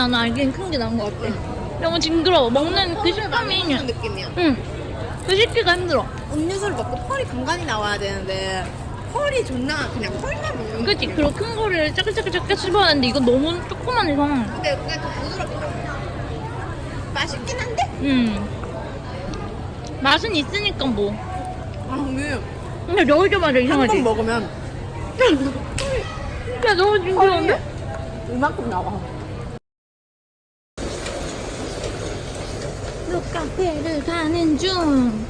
나는 알기엔 큰게 나은 것 같아. 너무 징그러워. 먹는 그 식감이. 그런 느낌이야. 응. 그 씹기가 힘들어. 음료수를 먹고 펄이 간간히 나와야 되는데 펄이 존나 그냥 펄만 먹는 그치? 느낌. 그리고 큰 거를 짜글짜글짜글 씹어야 하는데 이건 너무 조그만 해서. 근데 그게 더 부드럽다. 맛있긴 한데? 음. 맛은 있으니까 뭐. 아 근데 근데 넣으자마자 한 이상하지? 번 먹으면 야, 너무 징그러운데? 이만큼 나와. 카페를 가는 중.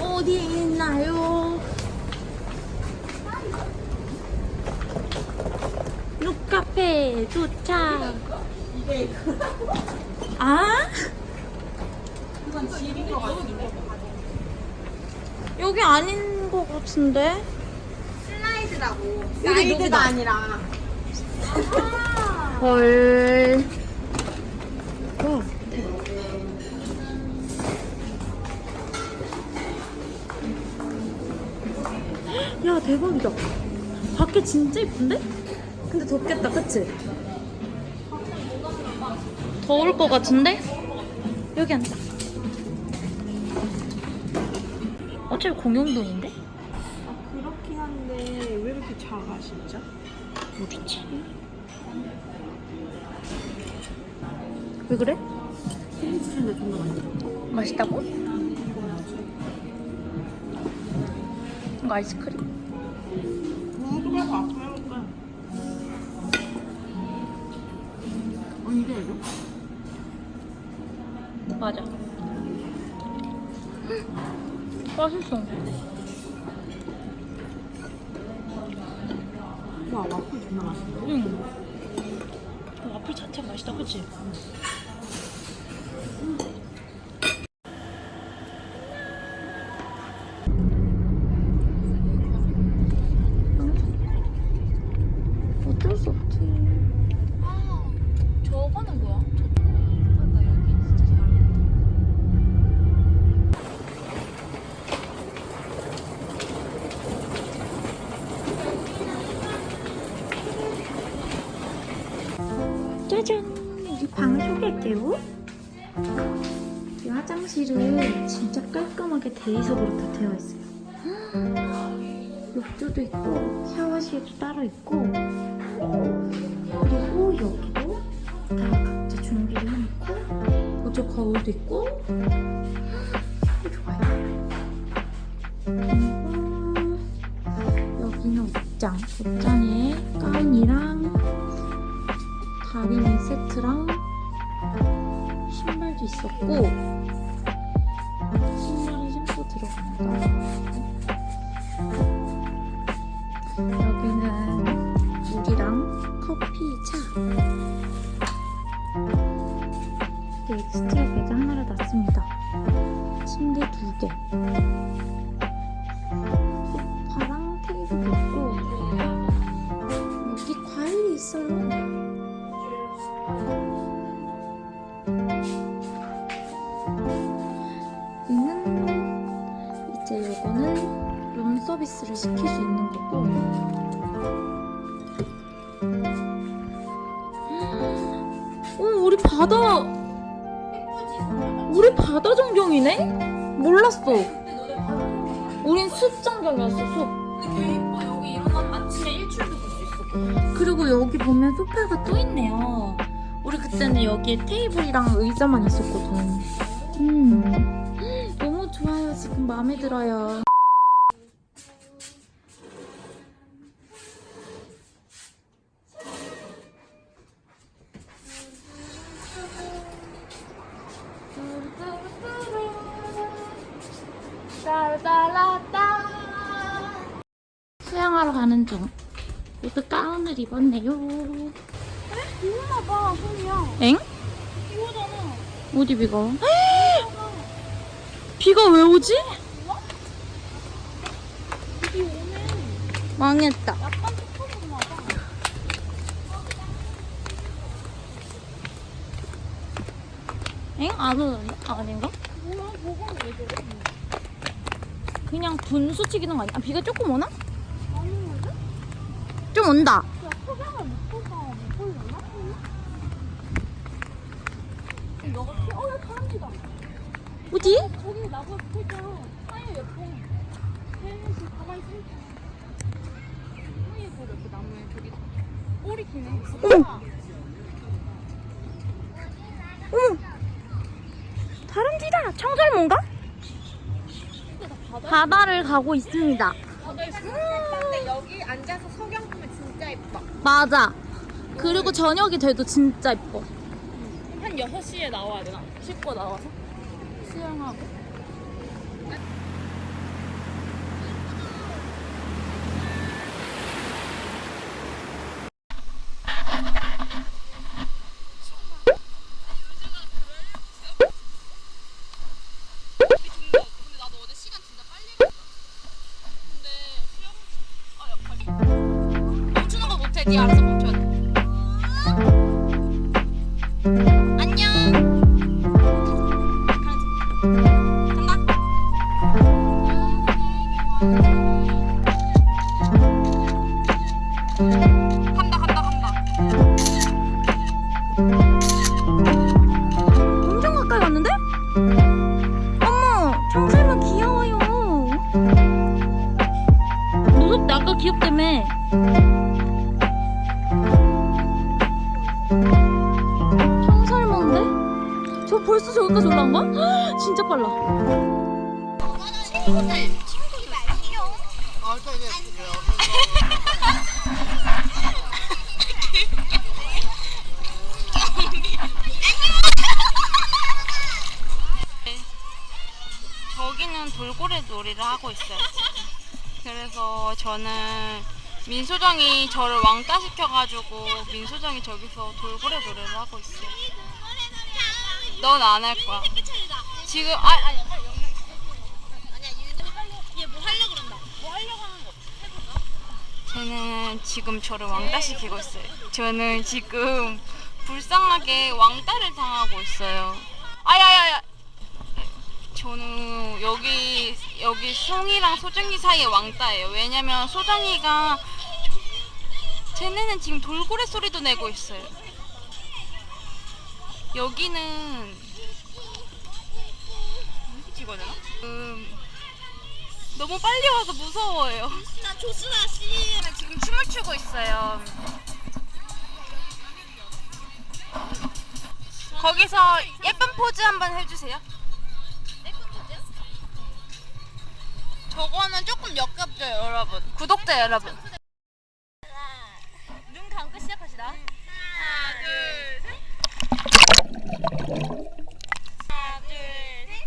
어디 있나요? 룩카페 도착. 아? 여기 아닌 것 같은데? 슬라이드라고. 여기 사이드가. 아니라. 헐. 어. 야 대박이다. 밖에 진짜 이쁜데? 근데 덥겠다, 그치? 더울 것 같은데? 여기 앉자. 어차피 공용동인데? 그렇긴 한데 왜 이렇게 작아 진짜? 모르지. 왜 그래? 맛있어. 맛있다고? 이거 아이스크림. 언제 해줘? 맞아. 맛있어. 와 와플 맛있어. 응. 와플 자체가 맛있다, 그치? 짜잔! 우리 방 소개할게요. 이 화장실은 진짜 깔끔하게 대리석으로 다 되어 있어요. 욕조도 있고 샤워실도 따로 있고 그리고 여기도 다 각자 준비를 해놓고 보조 거울도 있고 좋아요. 그리고 여기는 옷장. 옷장에 가운이랑 있었고 신발을 신고 들어갑니다. 바다 우리 바다 전경이네? 몰랐어 우린 숲 전경이었어 숲 여기. 그리고 여기 보면 소파가 또 있네요. 우리 그때는 여기에 테이블이랑 의자만 있었거든. 음, 너무 좋아요. 지금 마음에 들어요. 가는 중. 모두 가운을 입었네요. 이거나 봐 손이야. 엥? 이거잖아. 어디 비가 와? 비가 왜 오지? 비 오네. 망했다. 약간 봐. 엥? 안 오는데? 아, 아닌가? 뭐야 뭐가 왜 저래? 그냥 분수 튀기는 거 아니야? 아, 비가 조금 오나? 좀 온다. 소장을 못 보가 못 보려나? 너가 피 어 야 사람들다. 어디? 저기 나무 표정 사이에 옆에 혜연씨 가만히 있으니까 사이에 저 옆에 나무에 저기 꼬리 기네. 어머. 어머. 다람쥐다. 청설모인가? 바다를 가고 있습니다. 바다에 근데 여기 앉아서. 맞아. 그리고 저녁이 돼도 진짜 예뻐. 한 6시에 나와야 되나? 씻고 나와서 수영하고. 놀이를 하고 있어요. 그래서 저는 민소정이 저를 왕따 시켜가지고 민소정이 저기서 돌고래 놀이를 하고 있어요. 넌 안 할 거야. 지금 아 아니 쟤는 지금 저를 왕따 시키고 있어요. 저는 지금 불쌍하게 왕따를 당하고 있어요. 아야야야. 저는 여기 여기 송이랑 소정이 사이에 왕따예요. 왜냐면 소정이가 쟤네는 지금 돌고래 소리도 내고 있어요. 여기는 이렇게 찍어야 되나? 음, 너무 빨리 와서 무서워요. 나 조수아 씨. 지금 춤을 추고 있어요. 거기서 예쁜 포즈 한번 해주세요. 저거는 조금 역겹죠, 여러분. 구독자 여러분. 눈 감고 시작합시다. 하나, 둘, 셋. 하나, 둘, 셋.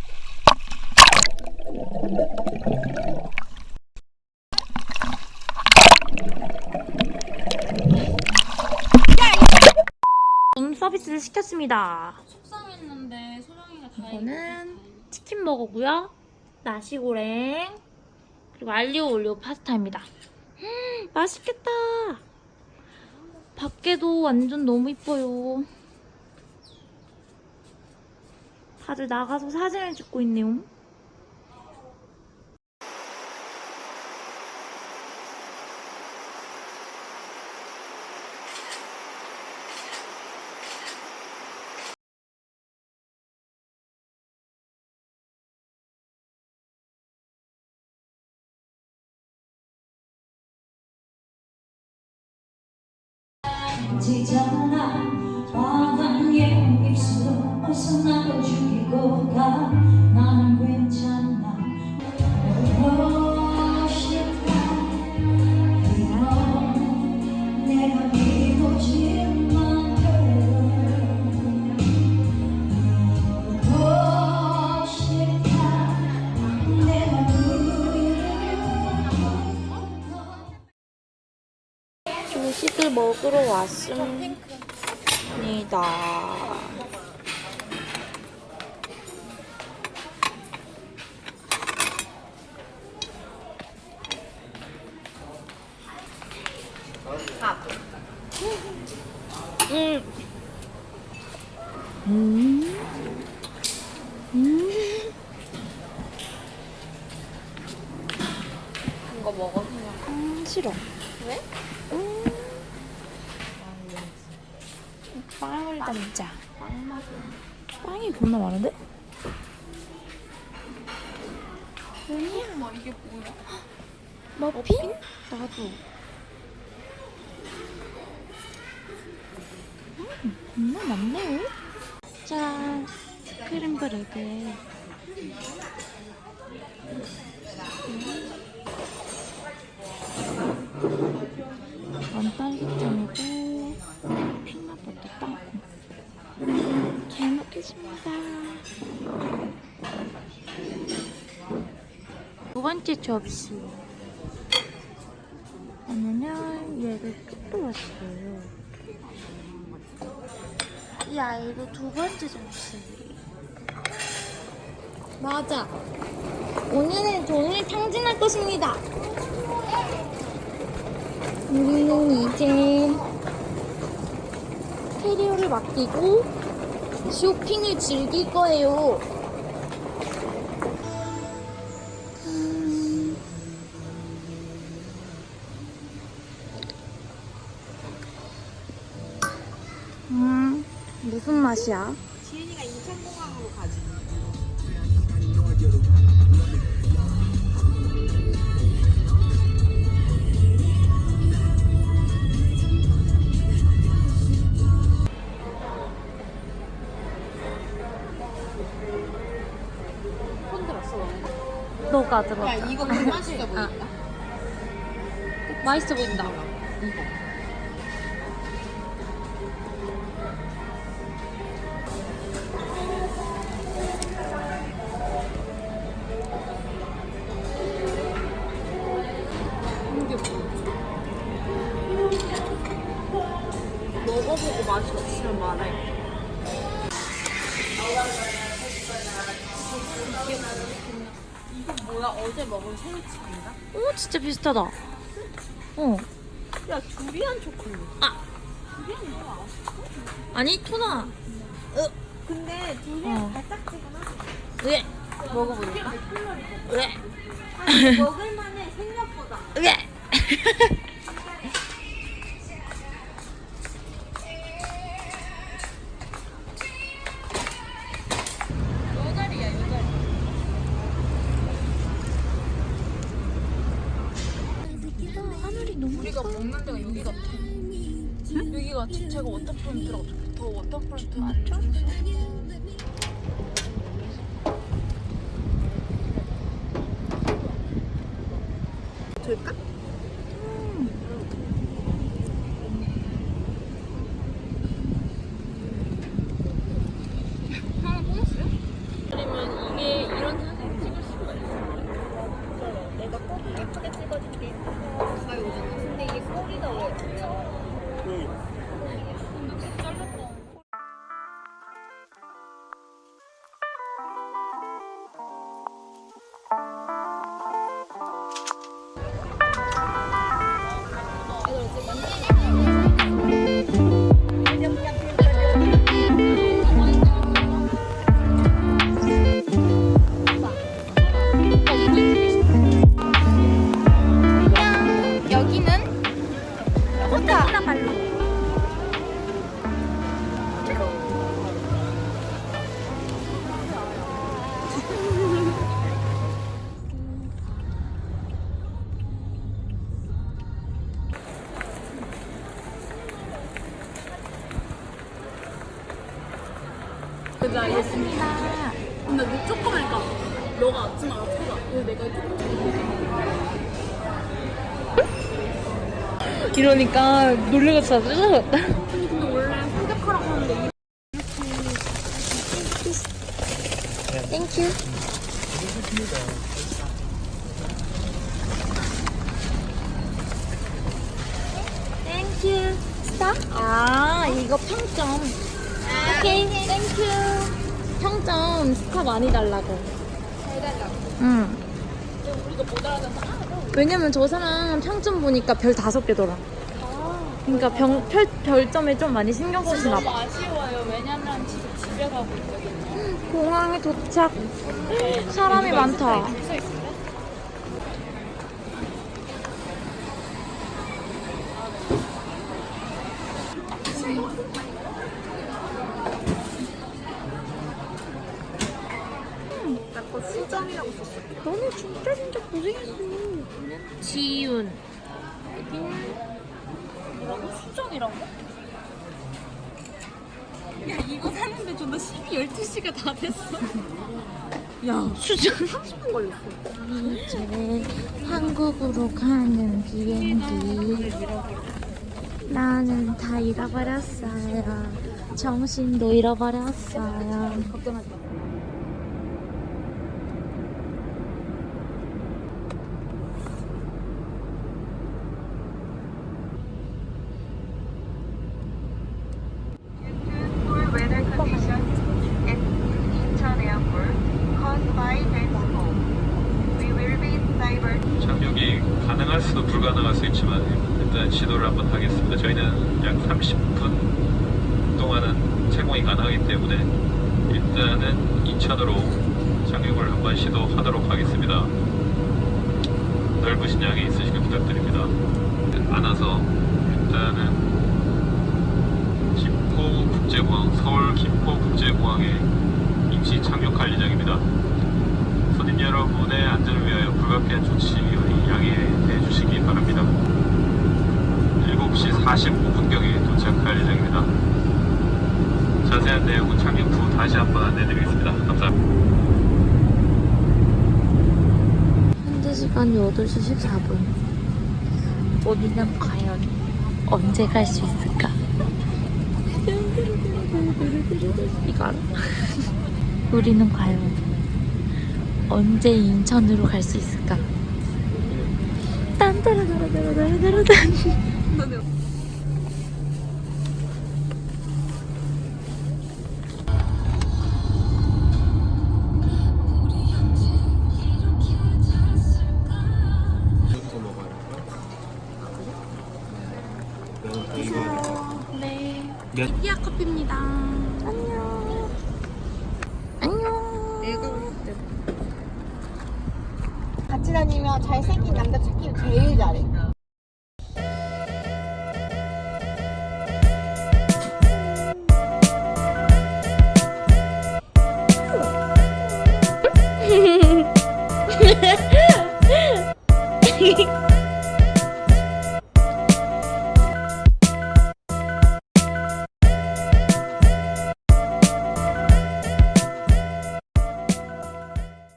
룸 서비스를 시켰습니다. 속상했는데 소정이가 이거는 치킨 버거고요. 나시고랭 그리고 알리오 올리오 파스타입니다. 음, 맛있겠다. 밖에도 완전 너무 이뻐요. 다들 나가서 사진을 찍고 있네요. 내가 조식을 먹으러 왔습니다. 음. 음. 음. 이거 먹어. 음, 싫어. 왜? 음. 빵을 담자. 빵이 겁나 많은데? 아니야. 뭐 이게 뭐야? 머핀? 나도. 음, 겁나 많네요. 짠. 스크램블 에그. 원딸기잼이고 핑넛버터 땅콩. 잘 먹겠습니다. 두 번째 접시. 오늘은 얘를 또 왔어요. 이 아이도 두 번째 접시. 맞아. 오늘은 돈을 탕진할 것입니다. 우리는 이제 캐리어를 맡기고 쇼핑을 즐길 거예요. 맛이야? 지은이가 인천공항으로 가지. 손 들었어 너네? 너가 들어. 야 이거 그 맛있어 보인다. 맛있어 보인다. 이거. 먹어보고 맛이 없으면 말해. 이거 뭐야? 어제 먹은 생치인가? 오, 진짜 비슷하다. 어. 야 두리안 초콜릿. 아. 두리안 뭐야? 아니, 토나. 근데 두리안 어. 달짝지근하지. 왜? 먹어보니까? 왜? 먹을만해 생각보다. 왜? 여기가 제가 워터프론트라고 적혀. 더 워터프론트 안 좋아? 될까? 보냈어요? 아니면 이게 이런 사진 찍을 수가 있어. 내가 꼭 예쁘게 찍어줄게. 이러니까 놀래가지고 다 뜯어졌다. 근데 원래 삼겹하라고 하는데 땡큐. 땡큐. 스타? 아, 이거 평점. 오케이, 땡큐. 평점 스타 많이 달라고. 응. 우리가 못 알아듣나? 왜냐면 저 사람 평점 보니까 별 다섯 개더라. 그러니까 병, 별, 별점에 좀 많이 신경 쓰시나 봐. 너무 아쉬워요. 왜냐면 지금 집에 가고 있거든요. 공항에 도착. 네. 사람이 네. 많다. 네. 음, 너네 진짜 진짜 고생했어. 지윤. 음. 수정이라고? 야 이거 사는데 존나 12, 12시가 다 됐어. 야 수정 30분 걸렸어. 이제 한국으로 가는 비행기. 나는 다 잃어버렸어요. 정신도 잃어버렸어요. 걱정하지 마. poor weather conditions at Incheon Airport caused by rainfall. We will be divert. 착륙이 가능할 수도 불가능할 수 있지만 일단 시도를 한번 하겠습니다. 저희는 약 30분 동안은 제공이 가능하기 때문에 일단은 인천으로 착륙을 한번 시도하도록 하겠습니다. 넓으신 양해 있으시길 부탁드립니다. 안아서 일단은 김포국제공항, 서울 김포국제공항에 임시 착륙할 예정입니다. 손님 여러분의 안전을 위하여 불가피한 조치 양해해 주시기 바랍니다. 7시 45분경에 도착할 예정입니다. 자세한 내용은 착륙 후 다시 한번 안내드리겠습니다. 감사합니다. 시간이 8시 14분. 우리는 과연 언제 갈 수 있을까? 이거 알아? 우리는 과연 언제 인천으로 갈 수 있을까? 딴따라따라따라따라딴 다니면 잘생긴 남자 찾기를 제일 잘해.